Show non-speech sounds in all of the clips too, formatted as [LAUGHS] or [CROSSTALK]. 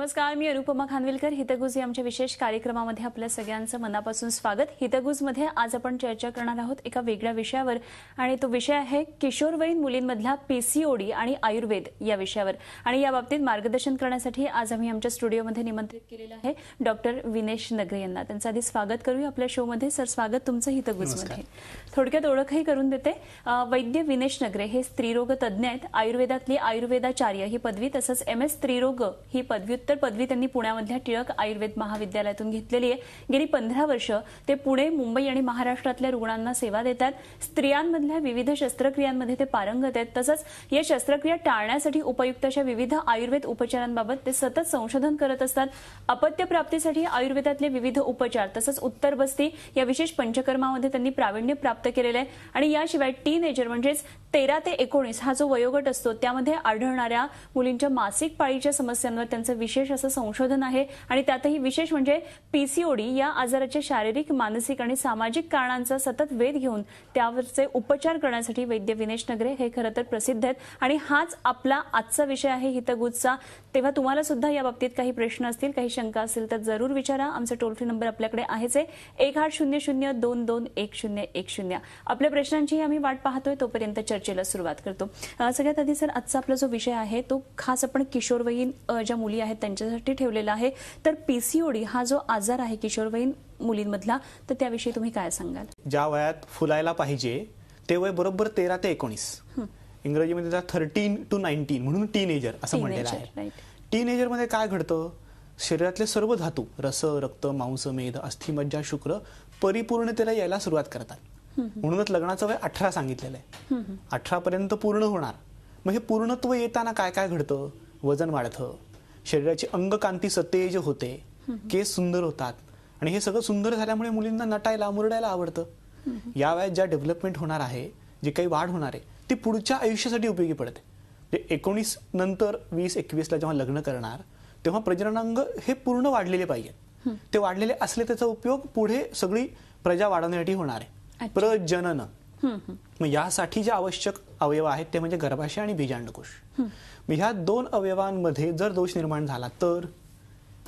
नमस्कार मी अनुपमा खानविलकर. हितगुज या आमच्या विशेष कार्यक्रमामध्ये आपल्या सगळ्यांचं मनापासून स्वागत. हितगुजमध्ये आज आपण चर्चा करणार आहोत एका वेगळ्या विषयावर आणि तो विषय आहे किशोरवयीन मुलींमधला पीसीओडी आणि आयुर्वेद या विषयावर. आणि या बाबतीत मार्गदर्शन करण्यासाठी आज आम्ही आमच्या स्टुडिओमध्ये निमंत्रित केलेलं आहे डॉक्टर विनेश नगरे यांना. त्यांचं आधी स्वागत करूया आपल्या शोमध्ये. सर स्वागत तुमचं हितगुजमध्ये. थोडक्यात ओळखही करून देते. वैद्य विनेश नगरे हे स्त्रीरोग तज्ज्ञ आहेत. आयुर्वेदातली आयुर्वेदाचार्य ही पदवी तसंच एम एस स्त्रीरोग ही पदव्युत्तर पदवी त्यांनी पुण्यामधल्या टिळक आयुर्वेद महाविद्यालयातून घेतलेली आहे. गेली पंधरा वर्ष ते पुणे मुंबई आणि महाराष्ट्रातल्या रुग्णांना सेवा देतात. स्त्रियांमधल्या विविध शस्त्रक्रियांमध्ये ते पारंगत आहेत. तसंच या शस्त्रक्रिया टाळण्यासाठी उपयुक्त अशा विविध आयुर्वेद उपचारांबाबत ते सतत संशोधन करत असतात. अपत्य प्राप्तीसाठी आयुर्वेदातले विविध उपचार तसंच उत्तर बस्ती या विशेष पंचकर्मामध्ये त्यांनी प्रावीण्य प्राप्त केलेलं आहे. आणि याशिवाय टीन एजर म्हणजेच तेरा ते एकोणीस हा जो वयोगट असतो त्यामध्ये आढळणाऱ्या मुलींच्या मासिक पाळीच्या समस्यांवर त्यांचं विशेष असं संशोधन आहे. आणि त्यातही विशेष म्हणजे पीसीओडी या आजाराच्या शारीरिक मानसिक आणि सामाजिक कारणांचा सतत वेध घेऊन त्यावरचे उपचार करण्यासाठी वैद्य विनेश नगरे हे खरं तर प्रसिद्ध आहेत. आणि हाच आपला आजचा विषय आहे हितगुजचा. तेव्हा तुम्हाला सुद्धा या बाबतीत काही प्रश्न असतील काही शंका असतील तर जरूर विचारा. आमचा टोल फ्री नंबर आपल्याकडे आहेच आहे. एक आठ शून्य शून्य दोन दोन एक शून्य एक शून्य. आपल्या प्रश्नांचीही आम्ही वाट पाहतोय तोपर्यंत चर्चेला सुरुवात करतो. सगळ्यात आधी सर आजचा आपला जो विषय आहे तो खास आपण किशोरवयीन ज्या मुली आहेत त्यांच्यासाठी ठेवलेला आहे. तर पीसीओडी हा जो आजार आहे किशोरवयीन मुलींमधला तर त्याविषयी तुम्ही काय सांगाल? ज्या वयात फुलायला पाहिजे ते वय बरोबर तेरा ते एकोणीस. इंग्रजीमध्ये थर्टीन टू नाईन्टीन म्हणून टीनेजर असं म्हटलेलं Teenager, आहे. टीनेजरमध्ये काय घडतं? शरीरातले सर्व धातू रस रक्त मांस मेद अस्थिमज्जा शुक्र परिपूर्णतेला यायला सुरुवात करतात. म्हणूनच लग्नाचं वय अठरा सांगितलेलं आहे. अठरा पर्यंत पूर्ण होणार. मग हे पूर्णत्व येताना काय काय घडतं? वजन वाढतं. शरीराची अंगकांती सतेज होते. केस सुंदर होतात. आणि हे सगळं सुंदर झाल्यामुळे मुलींना नटायला मुरडायला आवडतं. या वयात ज्या डेव्हलपमेंट होणार आहे जी काही वाढ होणार आहे ती पुढच्या आयुष्यासाठी उपयोगी पडते. जे एकोणीस नंतर वीस एकवीसला जेव्हा लग्न करणार तेव्हा प्रजननांग हे पूर्ण वाढलेले पाहिजेत. ते वाढलेले असले त्याचा उपयोग पुढे सगळी प्रजा वाढवण्यासाठी होणार आहे. प्रजनन. मग यासाठी जे आवश्यक अवयव आहेत ते म्हणजे गर्भाशय आणि बीजांडकोश मग ह्या दोन अवयवांमध्ये जर दोष निर्माण झाला तर?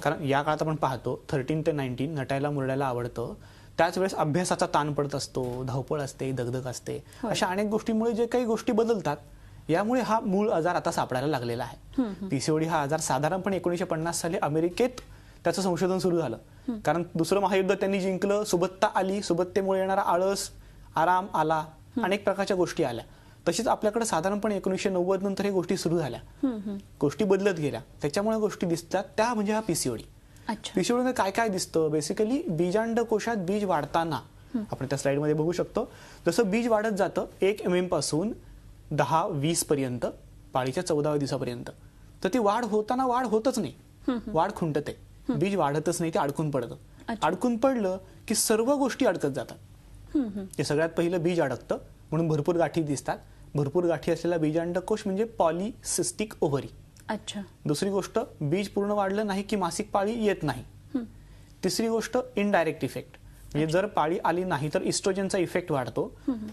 कारण या काळात आपण पाहतो थर्टीन ते नाईन्टीन नटायला मुरडायला आवडतं. त्याच वेळेस अभ्यासाचा ताण पडत असतो धावपळ असते दगदग असते. अशा अनेक गोष्टींमुळे जे काही गोष्टी बदलतात यामुळे हा मूळ आजार आता सापडायला लागलेला आहे. पीसीओडी हा आजार साधारणपणे एकोणीशे पन्नास साली अमेरिकेत त्याचं संशोधन सुरू झालं. कारण दुसरं महायुद्ध त्यांनी जिंकलं सुबत्ता आली सुबत्तेमुळे येणारा आळस आराम आला अनेक प्रकारच्या गोष्टी आल्या. तशीच आपल्याकडे साधारणपणे एकोणीशे नव्वद नंतर हे गोष्टी सुरू झाल्या. गोष्टी बदलत गेल्या. त्याच्यामुळे गोष्टी दिसतात. त्या म्हणजे हा पीसीओडी. पीसीओडी काय काय दिसतं? बेसिकली बीजांड कोशात बीज वाढताना आपण त्या स्लाइडमध्ये बघू शकतो. जसं बीज वाढत जातं एक एम एमपासून दहा वीस पर्यंत पाळीच्या चौदाव्या दिवसापर्यंत. तर ती वाढ होताना वाढ होतच नाही. वाढ खुंटते. बीज वाढतच नाही ते अडकून पडतं. अडकून पडलं की सर्व गोष्टी अडकत जातात. ते सगळ्यात पहिलं बीज अडकतं म्हणून भरपूर गाठी दिसतात. भरपूर गाठी असलेला बीजांडकोश म्हणजे पॉलिसिस्टिक ओव्हरी अच्छा. दुसरी गोष्ट बीज पूर्ण वाढलं नाही की मासिक पाळी येत नाही. तिसरी गोष्ट इनडायरेक्ट इफेक्ट म्हणजे जर पाळी आली नाही तर इस्ट्रोजनचा इफेक्ट वाढतो.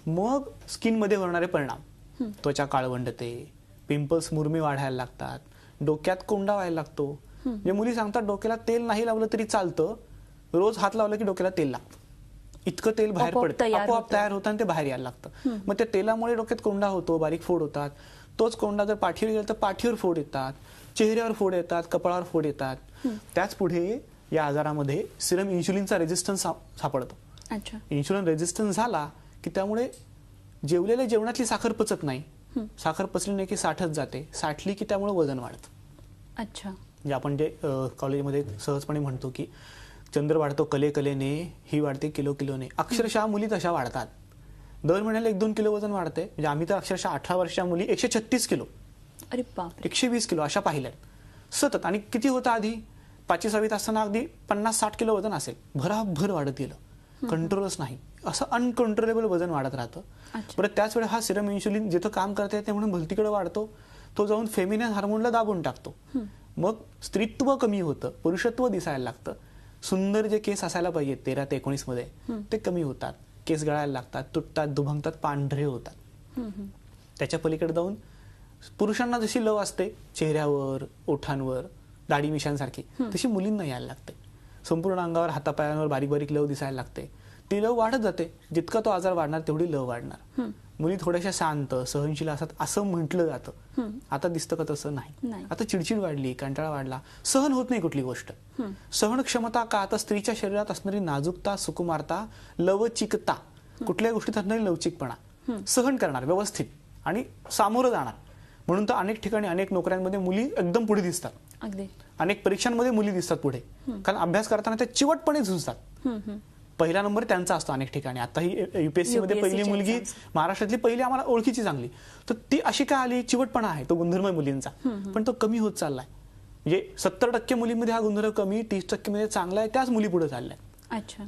मग स्किनमध्ये होणारे परिणाम. त्वचा काळवंडते पिंपल्स मुरमी वाढायला लागतात डोक्यात कोंडा व्हायला लागतो. म्हणजे मुली सांगतात डोक्याला तेल नाही लावलं तरी चालतं. रोज हात लावला की डोक्याला तेल लागतं. इतकं तेल बाहेर पडतं. तयार आपोआप होतं. तयार होतं आणि ते बाहेर यायला लागतं. मग त्या तेलामुळे डोक्यात कोंडा होतो बारीक फोड होतात. तोच कोंडा जर पाठीवर गेला तर पाठीवर फोड येतात चेहऱ्यावर फोड येतात कपाळावर फोड येतात. त्याच पुढे या आजारामध्ये सिरम इन्शुलिनचा रेजिस्टन्स सापडतो. अच्छा. इन्शुलिन रेजिस्टन्स झाला की त्यामुळे जेवलेल्या जेवणातली साखर पचत नाही. साखर पचली नाही की साठत जाते. साठली की त्यामुळे वजन वाढतं. अच्छा. म्हणजे आपण जे कॉलेजमध्ये सहजपणे म्हणतो की चंद्र वाढतो कले कलेने ही वाढते किलो किलोने अक्षरशः मुली तशा वाढतात. दर महिन्याला एक दोन किलो वजन वाढते म्हणजे आम्ही तर अक्षरशः अठरा वर्षाच्या मुली एकशे छत्तीस किलो. अरे एकशे वीस किलो अशा पाहिल्यात. सतत. आणि किती होतं आधी? पाचवी सहावीत असताना अगदी पन्नास साठ किलो वजन असेल. भराभर वाढत गेलं. कंट्रोलच नाही. असं अनकंट्रोलेबल वजन वाढत राहतं. परत त्याच वेळेस हा सिरम इन्शुलिन जिथं काम करता ते म्हणून भलतीकडे वाढतो. तो जाऊन फेमिनियन हार्मोनला दाबून टाकतो. मग स्त्रीत्व कमी होतं. पुरुषत्व दिसायला लागतं. सुंदर जे केस असायला पाहिजेत तेरा ते एकोणीसमध्ये ते कमी होतात. केस गळायला लागतात तुटतात दुभंगतात पांढरे होतात. त्याच्या पलीकडे जाऊन पुरुषांना जशी लव असते चेहऱ्यावर ओठांवर दाढी मिशांसारखी तशी मुलींना यायला लागते. संपूर्ण अंगावर हातापायांवर बारीक बारीक लव दिसायला लागते. ती लव वाढत जाते. जितका तो आजार वाढणार तेवढी लव वाढणार. मुली थोड्याशा शांत सहनशील असतात असं म्हटलं जातं. आता दिसतं का तसं नाही. आता चिडचिड वाढली कंटाळा वाढला. सहन होत नाही कुठली गोष्ट. सहन क्षमता का? आता स्त्रीच्या शरीरात असणारी नाजूकता सुकुमारता लवचिकता कुठल्याही गोष्टीत असणारी लवचिकपणा. सहन करणार व्यवस्थित. आणि सामोरं जाणार. म्हणून तर अनेक ठिकाणी अनेक नोकऱ्यांमध्ये मुली एकदम पुढे दिसतात. अनेक परीक्षांमध्ये मुली दिसतात पुढे. कारण अभ्यास करताना त्या चिवटपणे झुंजतात. पहिला नंबर त्यांचा असतो अनेक ठिकाणी. आता ही युपीएससी मध्ये पहिली मुलगी. महाराष्ट्रातली पहिली आम्हाला ओळखीची चांगली. तर ती अशी काय आली? चिवटपणा आहे तो गुणधर्म आहे मुलींचा पण तो कमी होत चाललाय. म्हणजे सत्तर टक्के मुलींमध्ये हा गुणधर्म कमी तीस टक्के मध्ये चांगला आहे त्याच मुली पुढे चालल्या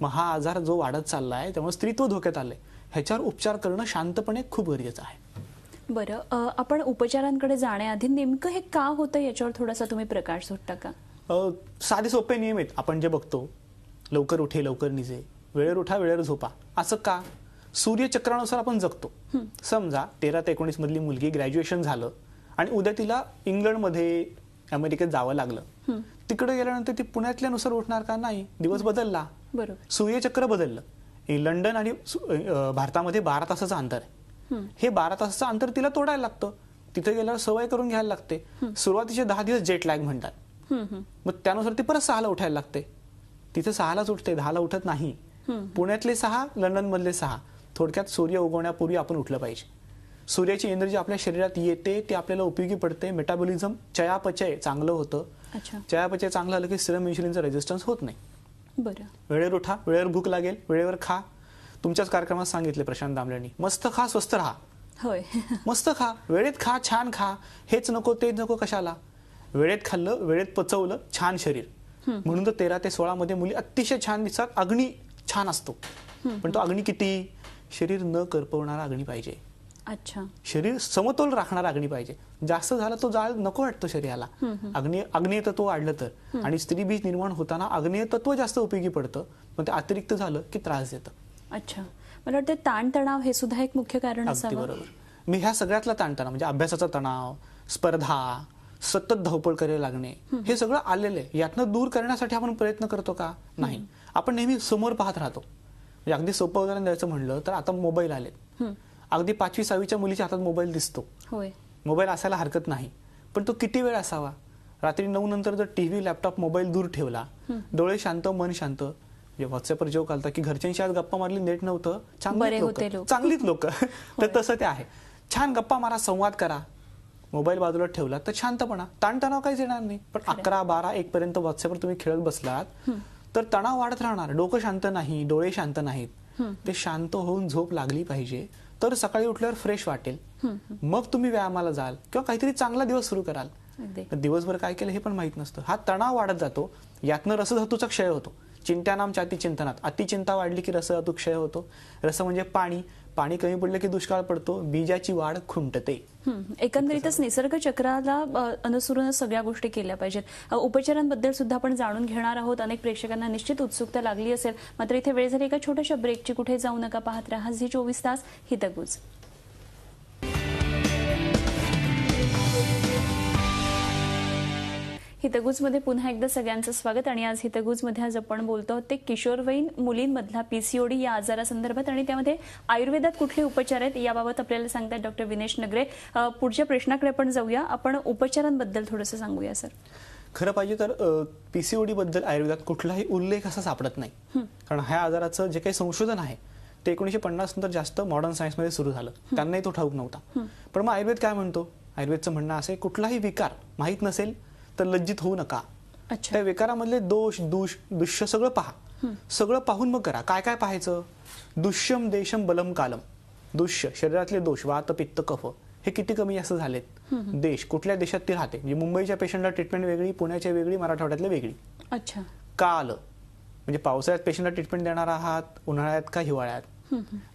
मग हा आजार जो वाढत चाललाय त्यामुळे स्त्रीत्व धोक्यात आलंय. ह्याच्यावर उपचार करणं शांतपणे खूप गरजेचं आहे. बरं आपण उपचारांकडे जाण्याआधी नेमकं हे का होतं याच्यावर थोडासा तुम्ही प्रकाश सुटता का? साधे सोपे नियम आहेत. आपण जे बघतो लवकर उठे लवकर निजे. वेळेवर उठा वेळेवर झोपा. असं का? सूर्यचक्रानुसार आपण जगतो. समजा तेरा ते एकोणीस मधली मुलगी ग्रॅज्युएशन झालं आणि उद्या तिला इंग्लंडमध्ये अमेरिकेत जावं लागलं. तिकडे गेल्यानंतर ती पुण्यातल्यानुसार उठणार का? नाही. दिवस बदलला. सूर्यचक्र बदललं. लंडन आणि भारतामध्ये बारा तासाचं अंतर आहे. हे बारा तासाचं अंतर तिला तोडायला लागतं. तिथे गेल्यावर सवय करून घ्यायला लागते. सुरुवातीचे दहा दिवस जेट लॅग म्हणतात. मग त्यानुसार ती परत सहाला उठायला लागते. तिथे सहालाच उठते दहाला उठत नाही. पुण्यातले सहा लंडन मधले सहा. थोडक्यात सूर्य उगवण्यापूर्वी आपण उठलं पाहिजे. सूर्याची एनर्जी आपल्या शरीरात येते ती आपल्याला उपयोगी पडते. मेटाबॉलिझम चयापचय चांगलं होतं. अच्छा. चयापचय चांगलं झालं की सिरम इन्शुलिनचं रेजिस्टन्स होत नाही. बरं. वेळेवर उठा वेळेवर भूक लागेल वेळेवर खा. तुमच्याच कार्यक्रमात सांगितले प्रशांत दामलेंनी. मस्त खा स्वस्त राहा. होय. [LAUGHS] मस्त खा वेळेत खा छान खा. हेच नको तेच नको कशाला? वेळेत खाल्लं वेळेत पचवलं छान शरीर. म्हणून तर तेरा ते सोळा मध्ये मुली अतिशय छान दिसतात. अग्नी छान असतो. पण तो अग्नी किती? शरीर न करपवणारा अग्नी पाहिजे. अच्छा. शरीर समतोल राखणारा अग्नी पाहिजे. जास्त झाला तो जाळ नको वाटतो शरीराला. अग्नि अग्नेय तत्व वाढलं तर. आणि स्त्री बीज निर्माण होताना अग्नेय तत्व जास्त उपयोगी पडतं. पण ते अतिरिक्त झालं की त्रास देतं. अच्छा. मला वाटतं ताणतणाव हे सुद्धा एक मुख्य कारण अगदी असावं. बरोबर. मी ह्या सगळ्यातला ताणतणाव म्हणजे अभ्यासाचा तणाव स्पर्धा सतत धावपळ करायला लागणे हे सगळं आलेलं आहे. यातनं दूर करण्यासाठी आपण प्रयत्न करतो का? नाही. आपण नेहमी समोर पाहत राहतो. म्हणजे अगदी सोपं उदाहरण द्यायचं म्हणलं तर आता मोबाईल आलेत. अगदी पाचवी सहावीच्या मुलीच्या हातात मोबाईल दिसतो. मोबाईल असायला हरकत नाही. पण तो किती वेळ असावा? रात्री नऊ नंतर जर टीव्ही लॅपटॉप मोबाईल दूर ठेवला डोळे शांत मन शांत म्हणजे व्हॉट्सअपवर जोक आलता की घरच्यांशी आज गप्पा मारली नेट नव्हतं. चांगलीच लोक. [LAUGHS] तर तसं ते आहे. छान गप्पा मारा संवाद करा. मोबाईल बाजूला ठेवला तर शांतपणा ताणतणाव काहीच येणार नाही. पण अकरा बारा एक पर्यंत व्हॉट्सअपवर तुम्ही खेळत बसलात. तर तणाव वाढत राहणार. डोकं शांत नाही डोळे शांत नाहीत. ते शांत होऊन झोप लागली पाहिजे. तर सकाळी उठल्यावर फ्रेश वाटेल. मग तुम्ही व्यायामाला जाल किंवा काहीतरी चांगला दिवस सुरू कराल. तर दिवसभर काय केलं हे पण माहीत नसतं. हा तणाव वाढत जातो. यातनं रसधातूचा क्षय होतो. चिंत्यानाम चाती चिंतनात अतिचिंता वाढली की रसधातू क्षय होतो. रस म्हणजे पाणी. पाणी कमी पडलं की दुष्काळ पडतो बीजाची वाढ खुंटते. एकंदरीतच निसर्ग चक्राला अ, अनुसरूनच सगळ्या गोष्टी केल्या पाहिजेत. उपचारांबद्दल सुद्धा आपण जाणून घेणार आहोत. अनेक प्रेक्षकांना निश्चित उत्सुकता लागली असेल. मात्र इथे वेळ झाली एका छोट्याशा ब्रेकची कुठे जाऊ नका पाहत राहा झी चोवीस तास हितगुज. हितगुजमध्ये पुन्हा एकदा सगळ्यांचं स्वागत आणि आज हितगुजमध्ये आज आपण बोलतो आहोत ते किशोरवयीन मुलींमधला पीसीओडी या आजारासंदर्भात आणि त्यामध्ये आयुर्वेदात कुठले उपचार आहेत याबाबत आपल्याला सांगतात डॉक्टर विनेश नगरे. पुढच्या प्रश्नाकडे आपण जाऊया. आपण उपचारांबद्दल थोडंसं सांगूया सर. खरं पाहिजे तर पीसीओडी बद्दल आयुर्वेदात कुठलाही उल्लेख असा सापडत नाही. कारण ह्या आजाराचं जे काही संशोधन आहे ते एकोणीशे पन्नास नंतर जास्त मॉडर्न सायन्समध्ये सुरू झालं. त्यांनाही तो ठाऊक नव्हता. पण मग आयुर्वेद काय म्हणतो? आयुर्वेदचं म्हणणं असं आहे कुठलाही विकार माहीत नसेल तर लज्जित होऊ नका. अच्छा. त्या विकारामधले दोष दुष दुष्य सगळं पहा. सगळं पाहून मग करा. काय काय पाहायचं? दुष्यम देशम बलम कालम. दुष्य शरीरातले दोष वात पित्त कफ हे किती कमी जास्त झालेत? देश कुठल्या देशात ती राहते? म्हणजे मुंबईच्या पेशंटला ट्रीटमेंट वेगळी पुण्याच्या वेगळी मराठवाड्यातल्या वेगळी. अच्छा. काल. म्हणजे पावसाळ्यात पेशंटला ट्रीटमेंट देणार आहात उन्हाळ्यात का हिवाळ्यात?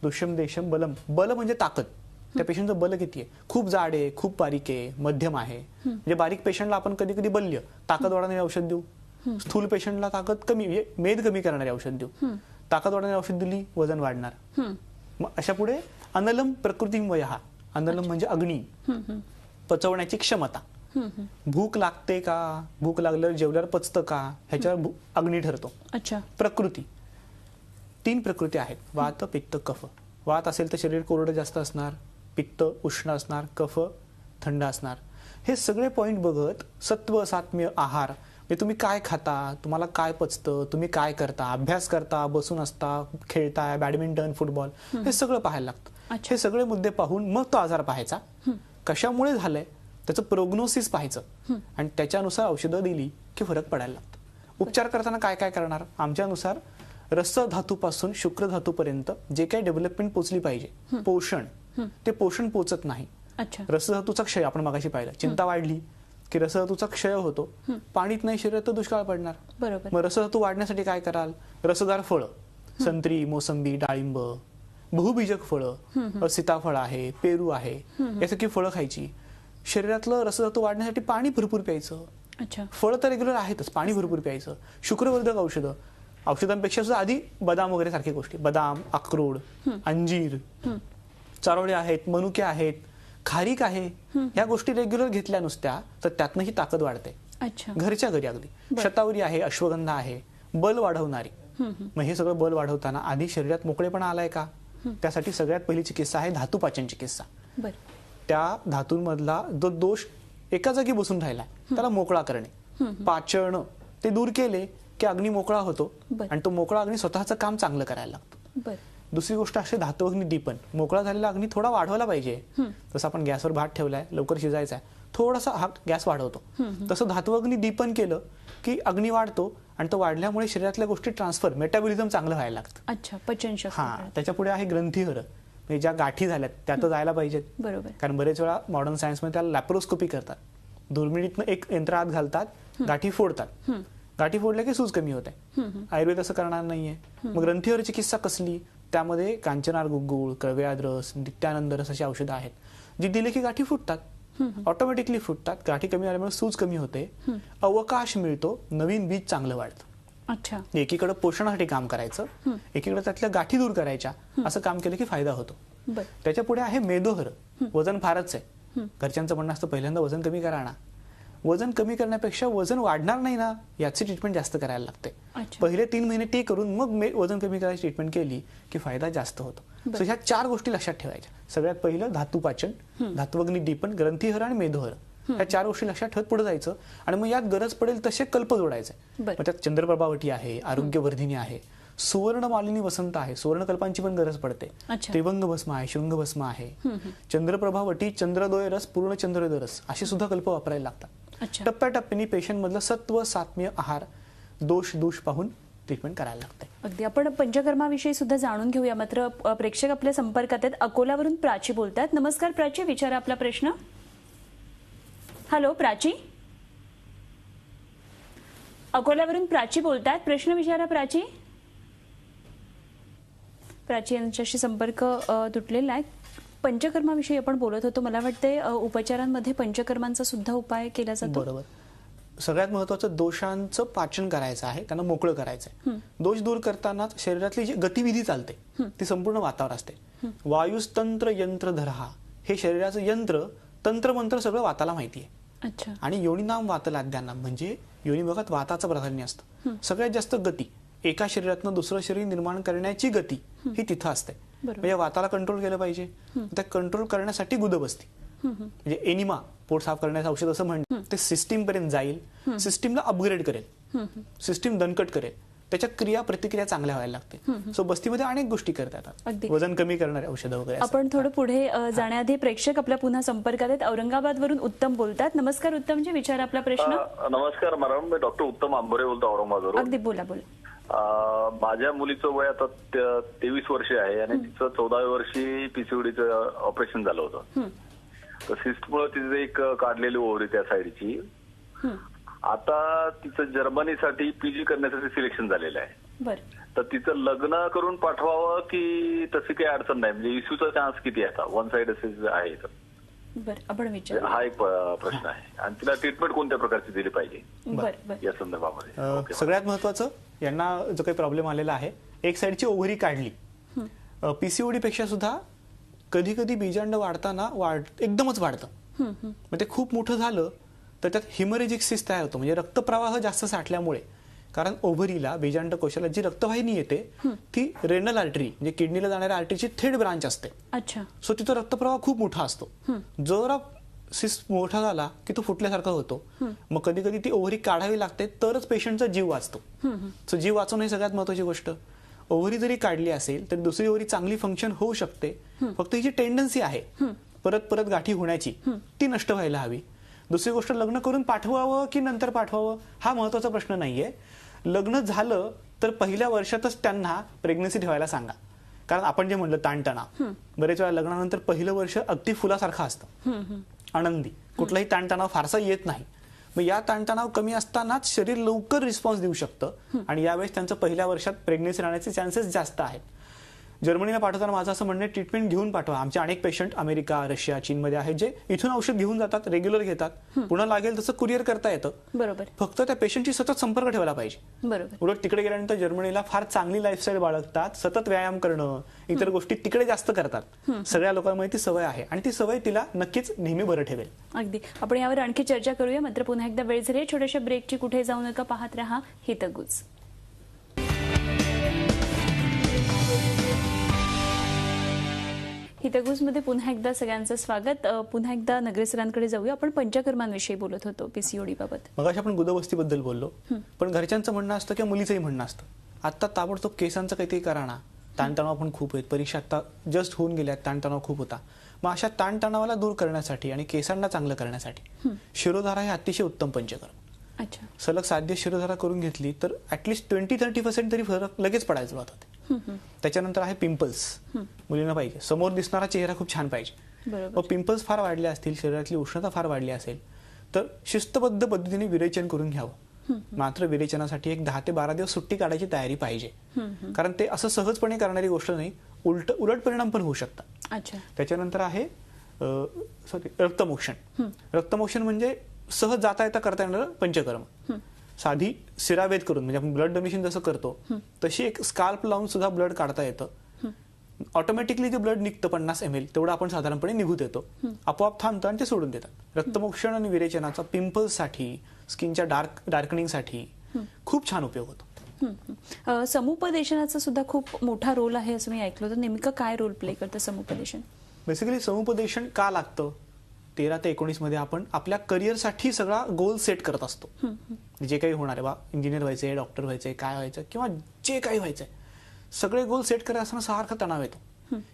दुष्यम देशम बलम. बल म्हणजे ताकद. त्या पेशंटचं बल किती आहे? खूप जाड आहे खूप बारीक आहे मध्यम आहे. म्हणजे बारीक पेशंटला आपण कधी कधी बल्य ताकद वाढवणारे औषध देऊ. स्थूल पेशंटला ताकद कमी म्हणजे मेद कमी करणारे औषध देऊ. ताकद वाढवणारी औषध दिली वजन वाढणार. मग अशा पुढे अनलम प्रकृती वयहा अनलम म्हणजे अग्नी. पचवण्याची क्षमता. भूक लागते का? भूक लागल्यावर जेवल्यावर पचतं का? ह्याच्यावर अग्नी ठरतो. अच्छा. प्रकृती. तीन प्रकृती आहेत. वात पित्त कफ. वात असेल तर शरीर कोरडं जास्त असणार. पित्त उष्ण असणार कफ थंड असणार. हे सगळे पॉइंट बघत सत्व सात्म्य आहार म्हणजे तुम्ही काय खाता तुम्हाला काय पचतं तुम्ही काय करता अभ्यास करता बसून असता खेळताय बॅडमिंटन फुटबॉल हे सगळं पाहायला लागतं. हे सगळे मुद्दे पाहून मग तो आजार पाहायचा. कशामुळे झालंय? त्याचं प्रोग्नोसिस पाहायचं. आणि त्याच्यानुसार औषधं दिली की फरक पडायला लागतो. उपचार करताना काय काय करणार? आमच्यानुसार रस धातूपासून शुक्र धातूपर्यंत जे काही डेव्हलपमेंट पोचली पाहिजे. पोषण ते पोषण पोचत नाही. रसधातूचा क्षय आपण मगाशी पाहिलं. चिंता वाढली की रसधातूचा क्षय होतो. पाणीत नाही शरीरात तर दुष्काळ पडणार. बरोबर. मग रसधातू वाढण्यासाठी काय कराल? रसदार फळं. संत्री मोसंबी डाळिंब बहुबीजक फळं. सीताफळ आहे पेरू आहे. यासारखी फळं खायची. शरीरातलं रसधातू वाढण्यासाठी पाणी भरपूर प्यायचं. अच्छा. फळं तर रेग्युलर आहेतच. पाणी भरपूर प्यायचं. शुक्रवर्धक औषधं. औषधांपेक्षा सुद्धा आधी बदाम वगैरे सारख्या गोष्टी. बदाम अक्रोड अंजीर. चारोळे आहेत मनुके आहेत खारीक आहे या गोष्टी रेग्युलर घेतल्या नुसत्या तर त्यातनं ही ताकद वाढते. अच्छा. घरच्या घरी अगदी. शतावरी आहे अश्वगंधा आहे बल वाढवणारी. मग हे सगळं बल वाढवताना आधी शरीरात मोकळेपणा आलाय का? त्यासाठी सगळ्यात पहिली चिकित्सा आहे धातुपाचन चिकित्सा बर. त्या धातूंमधला जो दोष एका जागी बसून राहिलाय त्याला मोकळा करणे. पाचळणं ते दूर केले की अग्नी मोकळा होतो. आणि तो मोकळा अग्नी स्वतःचं काम चांगलं करायला लागतो. दुसरी गोष्ट अशी धातू अग्नी दीपन मोकळा झालेला अग्नी थोडा वाढवायला पाहिजे. जसं आपण गॅसवर भात ठेवलाय लवकर शिजायचा आहे थोडासा हा गॅस वाढवतो. तसं धातू अग्नी दीपन केलं की अग्नी वाढतो आणि तो वाढल्यामुळे शरीरातल्या गोष्टी ट्रान्सफर मेटाबॉलिझम चांगलं व्हायला लागतं. अच्छा पचनशक्ती हा त्याच्या पुढे आहे ग्रंथीहर म्हणजे ज्या गाठी झाल्यात त्या तर जायला पाहिजेत. बरोबर. कारण बरेच वेळा मॉडर्न सायन्समध्ये त्याला लॅप्रोस्कोपी करतात. दुर्मिळीतनं एक यंत्र आत घालतात गाठी फोडतात. गाठी फोडल्या की सूज कमी होते आयुर्वेद असं करणार नाहीये. मग ग्रंथीवर चिकित्सा कसली? त्यामध्ये कांचनार गुगुळ कळव्याद रस नित्यानंद रस अशी औषधं आहेत जी दिली की गाठी फुटतात. ऑटोमॅटिकली फुटतात. गाठी कमी झाल्यामुळे सूज कमी होते. अवकाश मिळतो. नवीन बीज चांगलं वाढतं. अच्छा. एकीकडे पोषणासाठी काम करायचं. एकीकडे त्यातल्या गाठी दूर करायच्या. असं काम केलं की फायदा होतो. त्याच्या पुढे आहे मेदोहर. वजन फारच आहे. घरच्यांचं म्हणणं असतं पहिल्यांदा वजन कमी करा ना. वजन कमी करण्यापेक्षा वजन वाढणार नाही ना याची ट्रीटमेंट जास्त करायला लागते. पहिले तीन महिने टी करून मग वजन कमी करायची ट्रीटमेंट केली की फायदा जास्त होतो. सो ह्या चार गोष्टी लक्षात ठेवायच्या. सगळ्यात पहिलं धातुपाचन धातुअग्नी दीपन ग्रंथीहर आणि मेदोहर. ह्या चार गोष्टी लक्षात ठेवत पुढे जायचं आणि मग यात गरज पडेल तसे कल्प जोडायचे. मग त्यात चंद्रप्रभावटी आहे आरोग्यवर्धिनी आहे सुवर्ण मालिनी वसंत आहे सुवर्णकल्पांची पण गरज पडते. त्रिभंग भस्म आहे शृंग भस्म आहे चंद्रप्रभावटी चंद्रदोय रस पूर्ण चंद्रोदय रस अशी सुद्धा कल्प वापरायला लागतात. टप्प्याटप्प्याने पेशंट मधलं सत्व सात्म्य आहार दोष दोष पाहून ट्रीटमेंट करायला लागते अगदी. आपण पंचकर्माविषयी सुद्धा जाणून घेऊया. मात्र प्रेक्षक आपल्या संपर्कात आहेत. अकोल्यावरून प्राची बोलतात नमस्कार प्राची विचारा आपला प्रश्न. हॅलो प्राची? अकोल्यावरून प्राची बोलतात प्रश्न विचारा प्राची. प्राची यांच्याशी संपर्क तुटलेला आहे. पंचकर्माविषयी आपण बोलत होतो. मला वाटते उपचारांमध्ये पंचकर्मांचा सुद्धा उपाय केला जातो? बरोबर. सगळ्यात महत्वाचं दोषांचं पाचन करायचं आहे त्यांना मोकळं करायचं आहे दोष दूर करतानाच शरीरातली जी गतिविधी चालते ती संपूर्ण वातावर असते. वायुस्तंत्र यंत्र धरहा हे शरीराचं यंत्र तंत्रमंत्र सगळं वाताला माहिती आहे. अच्छा. आणि योनिनाम वातलाद्यांना म्हणजे योनिभागात वाताचं प्राधान्य असतं. सगळ्यात जास्त गती एका शरीरातनं दुसरं शरीर निर्माण करण्याची गती ही तिथं असते. म्हणजे वाताला कंट्रोल केलं पाहिजे. त्या कंट्रोल करण्यासाठी गुद बसती. म्हणजे एनिमा पोट साफ करण्याचं औषध असं म्हणतं ते सिस्टीम पर्यंत जाईल. सिस्टीमला अपग्रेड करेल. सिस्टीम दणकट करेल. त्याच्या क्रिया प्रतिक्रिया चांगल्या व्हायला लागते. सो बस्तीमध्ये अनेक गोष्टी करता. येतात वजन कमी करणारे औषधं वगैरे. आपण थोडं पुढे जाण्याआधी प्रेक्षक आपल्या पुन्हा संपर्कात आहेत. औरंगाबाद वरून उत्तम बोलतात. नमस्कार उत्तमजी. विचार आपला प्रश्न. नमस्कार मॅडम. मी डॉक्टर उत्तम आंबोरे बोलतो औरंगाबादवरून. अगदी बोला बोला. माझ्या मुलीचं वय आता तेवीस वर्ष आहे आणि तिचं चौदाव्या वर्षी पीसीओडीचं ऑपरेशन झालं होतं. तर सिस्टमुळे तिथे एक काढलेली ओव्हरी त्या साईडची. आता तिचं जर्मनीसाठी पीजी करण्यासाठी सिलेक्शन झालेलं आहे. तर तिचं लग्न करून पाठवावं की तशी काही अडचण नाही. म्हणजे इश्यूचा चान्स किती आहे आता? वन साइड आहे तर. बर आपण विचार. हा एक प- प्रश्न आहे. आणि तिला ट्रीटमेंट कोणत्या प्रकारची दिली पाहिजे? बर बर. या संदर्भामध्ये. अ, ओके. सगळ्यात महत्वाचं यांना जो काही प्रॉब्लेम आलेला आहे एक साईडची ओव्हरी काढली. पीसीओडी पेक्षा सुद्धा कधी कधी बीजांड वाढताना वाढ एकदमच वाढतं. मग ते खूप मोठं झालं तर त्यात हिमरेजिक सिस तयार होतो. म्हणजे रक्तप्रवाह जास्त साठल्यामुळे. कारण ओव्हरीला बीजांडकोशाला जी रक्तवाहिनी येते ती रेनल आर्टरी म्हणजे किडनीला जाणाऱ्या आर्टरीची थेट ब्रांच असते. अच्छा. सो तिथं रक्तप्रवाह खूप मोठा असतो. जर सिस मोठा झाला की तो फुटल्यासारखा होतो. मग कधी कधी ती ओव्हरी काढावी लागते तरच पेशंटचा जीव वाचतो. सो जीव वाचवणं ही सगळ्यात महत्वाची गोष्ट. ओव्हरी जरी काढली असेल तर दुसरी ओव्हरी चांगली फंक्शन होऊ शकते. फक्त ही जी टेंडन्सी आहे परत परत गाठी होण्याची ती नष्ट व्हायला हवी. दुसरी गोष्ट लग्न करून पाठवावं की नंतर पाठवावं हा महत्त्वाचा प्रश्न नाहीये. लग्न झालं तर पहिल्या वर्षातच त्यांना प्रेग्नन्सी ठेवायला सांगा. कारण आपण जे म्हणलं ताणतणाव बरेच वेळा लग्नानंतर पहिलं वर्ष अगदी फुलासारखं असतं. आनंदी. कुठलाही ताणतणाव फारसा येत नाही. मग या ताणतणाव कमी असतानाच शरीर लवकर रिस्पॉन्स देऊ शकतं. आणि यावेळेस त्यांचं पहिल्या वर्षात प्रेग्नेन्सी राहण्याचे चान्सेस जास्त आहेत. जर्मनीला पाठवताना माझं असं म्हणणं ट्रीटमेंट घेऊन पाठवा. आमचे अनेक पेशंट अमेरिका रशिया चीनमध्ये आहेत जे इथून औषध घेऊन जातात रेग्युलर घेतात. पुन्हा लागेल तसं कुरिअर करता येतं. बरोबर. फक्त त्या पेशंटची सतत संपर्क ठेवायला पाहिजे. बरोबर. उलट तिकडे गेल्यानंतर जर्मनीला फार चांगली लाईफस्टाईल बाळगतात सतत व्यायाम करणं इतर गोष्टी तिकडे जास्त करतात. सगळ्या लोकांमध्ये ती सवय आहे आणि ती सवय तिला नक्कीच नेहमी बरं ठेवेल. अगदी. आपण यावर आणखी चर्चा करूया. मात्र पुन्हा एकदा वेळ झाली. छोट्याशा ब्रेकची कुठे जाऊ नका पाहत रहा. हितगुज. हितगुजमध्ये पुन्हा एकदा सगळ्यांचं स्वागत. पुन्हा एकदा नगरेसरांकडे जाऊया. आपण पंचकर्मांविषयी बोलत होतो पीसीओडी बाबत मग आपण गुदवस्तीबद्दल बोललो. पण घरच्यांचं म्हणणं असतं किंवा मुलीचंही म्हणणं असतं. आता ताबडतोब केसांचं काहीतरी करा ना ताणतणाव पण खूप आहेत. परीक्षा आता जस्ट होऊन गेल्या ताणतणाव खूप होता. मग अशा ताणतणावाला दूर करण्यासाठी आणि केसांना चांगलं करण्यासाठी शिरोधारा हे अतिशय उत्तम पंचकर्म. अच्छा. सलग साध्य शिरोधारा करून घेतली तर ऍटलिस्ट ट्वेंटी थर्टी पर्सेंट तरी फरक लगेच पडायला होते. त्याच्यानंतर आहे पिंपल्स. मुलींना पाहिजे. समोर दिसणारा चेहरा खूप छान पाहिजे. मग पिंपल्स फार वाढले असतील शरीरातली उष्णता फार वाढली असेल तर शिस्तबद्ध पद्धतीने विरेचन करून घ्यावं. मात्र विरेचनासाठी एक दहा ते बारा दिवस सुट्टी काढायची तयारी पाहिजे. कारण ते असं सहजपणे करणारी गोष्ट नाही उलट उलट परिणाम पण होऊ शकतात. त्याच्यानंतर आहे सॉरी रक्तमोक्षण. रक्तमोक्षण म्हणजे सहज जाता येता करता येणारं पंचकर्म. साधी सिरावेद करून म्हणजे आपण ब्लड डोनेशन जसं करतो तशी एक स्काल्प लावून सुद्धा ब्लड काढता येतं. ऑटोमॅटिकली जे ब्लड निघतं पन्नास एम एल तेवढं आपण साधारणपणे निघू देतो. आपोआप थांबतं आणि ते सोडून देतात. रक्तमोक्षण आणि विरेचनाचा पिंपल्ससाठी स्किनच्या डार्क डार्कनिंगसाठी खूप छान उपयोग होतो. समुपदेशनाचा सुद्धा खूप मोठा रोल आहे असं मी ऐकलं होतं. नेमकं काय रोल प्ले करतं समुपदेशन? बेसिकली समुपदेशन का लागतं? तेरा ते एकोणीसमध्ये आपण आपल्या करिअरसाठी सगळा गोल सेट करत असतो. जे काही होणार आहे बा इंजिनियर व्हायचंय डॉक्टर व्हायचंय काय व्हायचं किंवा जे काही व्हायचंय सगळे गोल सेट करत असताना सारखा तणाव येतो.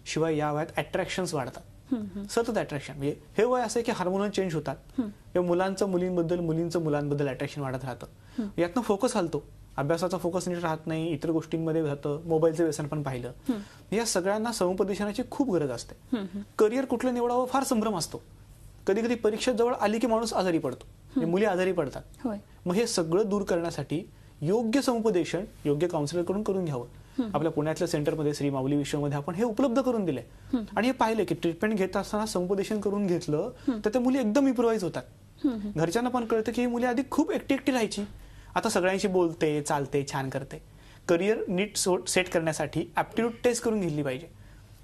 शिवाय या वयात अट्रॅक्शन्स वाढतात. सतत अट्रॅक्शन म्हणजे हे वय असं आहे की हार्मोन चेंज होतात. किंवा मुलांचं मुलींबद्दल मुलींचं मुलांबद्दल अट्रॅक्शन वाढत राहतं. यातनं फोकस हलतो. अभ्यासाचा फोकस नीट राहत नाही इतर गोष्टींमध्ये राहतं मोबाईलचं व्यसन पण पाहिलं. या सगळ्यांना समुपदेशनाची खूप गरज असते. करिअर कुठलं निवडावं फार संभ्रम असतो. कधी कधी परीक्षा जवळ आली की माणूस आजारी पडतो. म्हणजे मुली आजारी पडतात. मग हे सगळं दूर करण्यासाठी योग्य समुपदेशन योग्य काउन्सिलरकडून करून घ्यावं. आपल्या पुण्यातल्या सेंटरमध्ये श्री माऊली विश्वमध्ये आपण हे उपलब्ध करून दिले आणि हे पाहिलं की ट्रीटमेंट घेत असताना समुपदेशन करून घेतलं तर त्या मुली एकदम इम्प्रोव्हाइज होतात. घरच्यांना पण कळतं की ही मुली आधी खूप एकटी एकटी राहायची. आता सगळ्यांशी बोलते चालते छान करते. करिअर नीट सेट करण्यासाठी ऍप्टिट्यूड टेस्ट करून घेतली पाहिजे.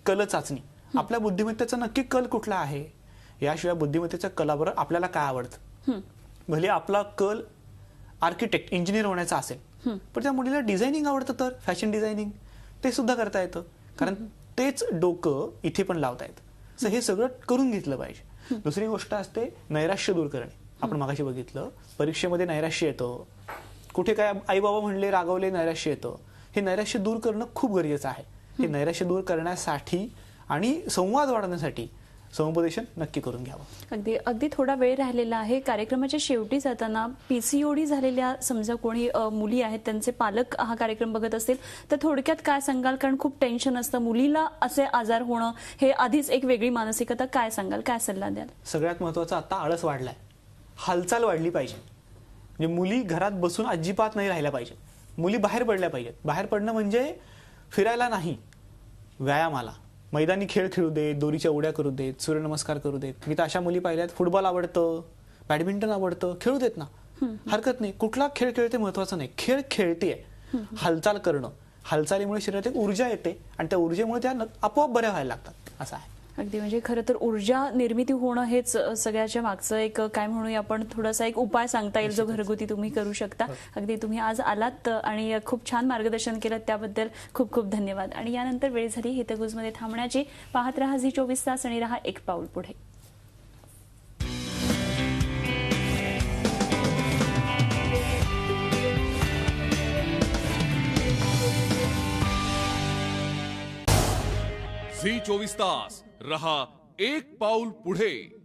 कल चाचणी. आपल्या बुद्धिमत्तेचा नक्की कल कुठला आहे? याशिवाय बुद्धिमत्तेच्या कलाबरोबर आपल्याला काय आवडतं? भले आपला कल आर्किटेक्ट इंजिनियर होण्याचा असेल पण त्या मुलीला डिझायनिंग आवडतं तर फॅशन डिझायनिंग ते सुद्धा करता येतं. कारण तेच डोकं इथे पण लावता येतं. सो हे सगळं करून घेतलं पाहिजे. दुसरी गोष्ट असते नैराश्य दूर करणे. आपण मागाशी बघितलं परीक्षेमध्ये नैराश्य येतं. कुठे काय आई बाबा म्हणले रागवले नैराश्य येतं. हे नैराश्य दूर करणं खूप गरजेचं आहे. हे नैराश्य दूर करण्यासाठी आणि संवाद वाढवण्यासाठी समुपदेशन नक्की करून घ्यावं. अगदी अगदी थोडा वेळ राहिलेला आहे. कार्यक्रमाच्या शेवटी जाताना पीसीओडी झालेल्या समजा कोणी मुली आहेत त्यांचे पालक हा कार्यक्रम बघत असतील तर थोडक्यात काय सांगाल? कारण खूप टेन्शन असतं. मुलीला असे आजार होणं हे आधीच एक वेगळी मानसिकता. काय सांगाल? काय सल्ला द्याल? सगळ्यात महत्वाचं आता आळस वाढलाय. हालचाल वाढली पाहिजे. म्हणजे मुली घरात बसून अजिबात नाही राहिल्या पाहिजेत मुली बाहेर पडल्या पाहिजेत. बाहेर पडणं म्हणजे फिरायला नाही. व्यायामाला. मैदानी खेळ खेळू देत दोरीच्या उड्या करू देत सूर्यनमस्कार करू देत. मी तर अशा मुली पाहिल्यात फुटबॉल आवडतं बॅडमिंटन आवडतं खेळू देत ना. हरकत नाही. कुठला खेळ खेळते महत्वाचं नाही. खेळ खेळतेय. हालचाल करणं. हालचालीमुळे शरीरात एक ऊर्जा येते आणि त्या ऊर्जेमुळे त्या आपोआप बऱ्या व्हायला लागतात. असं आहे. अगदी म्हणजे खरं तर ऊर्जा निर्मिती होणं हेच सगळ्याच्या मागचं एक काय म्हणूया आपण थोडासा एक उपाय सांगता येईल जो घरगुती तुम्ही करू शकता. अगदी तुम्ही आज आलात आणि खूप छान मार्गदर्शन केलं त्याबद्दल खूप खूप धन्यवाद. आणि यानंतर वेळ झाली हितगुजमध्ये थांबण्याची. पाहत रहा झी चोवीस तास आणि रहा एक पाऊल पुढे. झी चोवीस तास. रहा एक पाऊल पुढे.